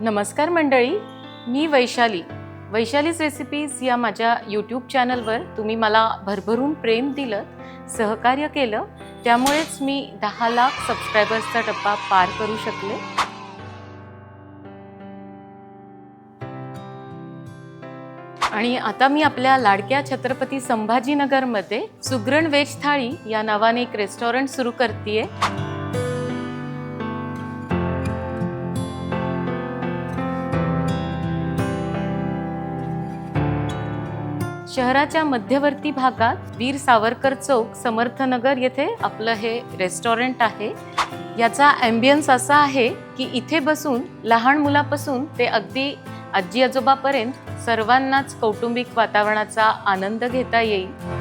नमस्कार मंडळी मी वैशाली. वैशालीज रेसिपीज या माझ्या यूट्यूब चॅनलवर तुम्ही मला भरभरून प्रेम दिलं सहकार्य केलं त्यामुळेच मी दहा लाख सबस्क्रायबर्सचा टप्पा पार करू शकले. आणि आता मी आपल्या लाडक्या छत्रपती संभाजीनगरमध्ये सुग्रण वेज थाळी या नावाने एक रेस्टॉरंट सुरू करते शहराच्या मध्यवर्ती भागात वीर सावरकर चौक समर्थनगर येथे आपलं हे रेस्टॉरंट आहे. याचा ॲम्बियन्स असा आहे की इथे बसून लहान मुलापासून ते अगदी आजी आजोबापर्यंत सर्वांनाच कौटुंबिक वातावरणाचा आनंद घेता येईल.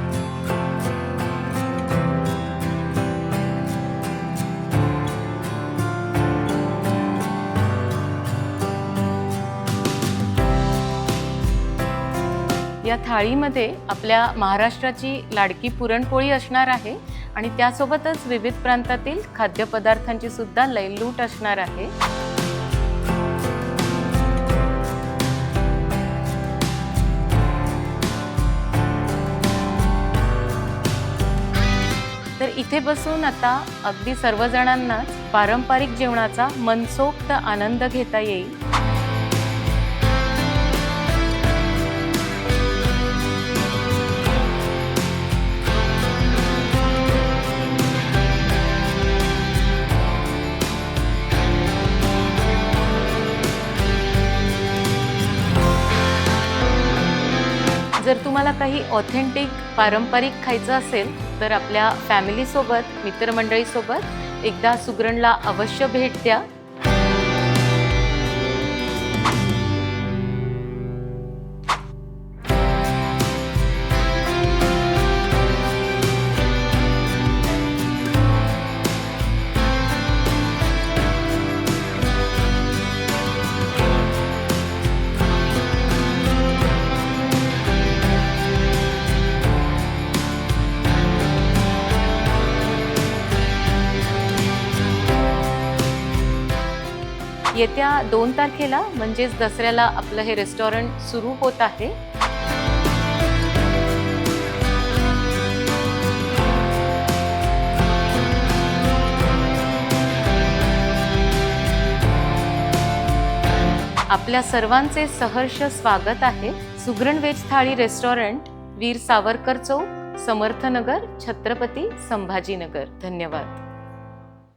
या थाळीमध्ये आपल्या महाराष्ट्राची लाडकी पुरणपोळी असणार आहे आणि त्यासोबतच विविध प्रांतातील खाद्यपदार्थांची सुद्धा लयलूट असणार आहे. तर इथे बसून आता अगदी सर्वजणांनाच पारंपरिक जेवणाचा मनसोक्त आनंद घेता येईल. जर तुम्हाला काही ऑथेंटिक पारंपरिक खायचं असेल तर आपल्या फॅमिलीसोबत मित्रमंडळीसोबत एकदा सुगरणला अवश्य भेट द्या. येत्या दोन तारखेला म्हणजेच दसऱ्याला आपलं हे रेस्टॉरंट सुरू होत आहे. आपल्या सर्वांचे सहर्ष स्वागत आहे. सुगरण वेज थाळी रेस्टॉरंट वीर सावरकर चौक समर्थनगर छत्रपती संभाजीनगर. धन्यवाद.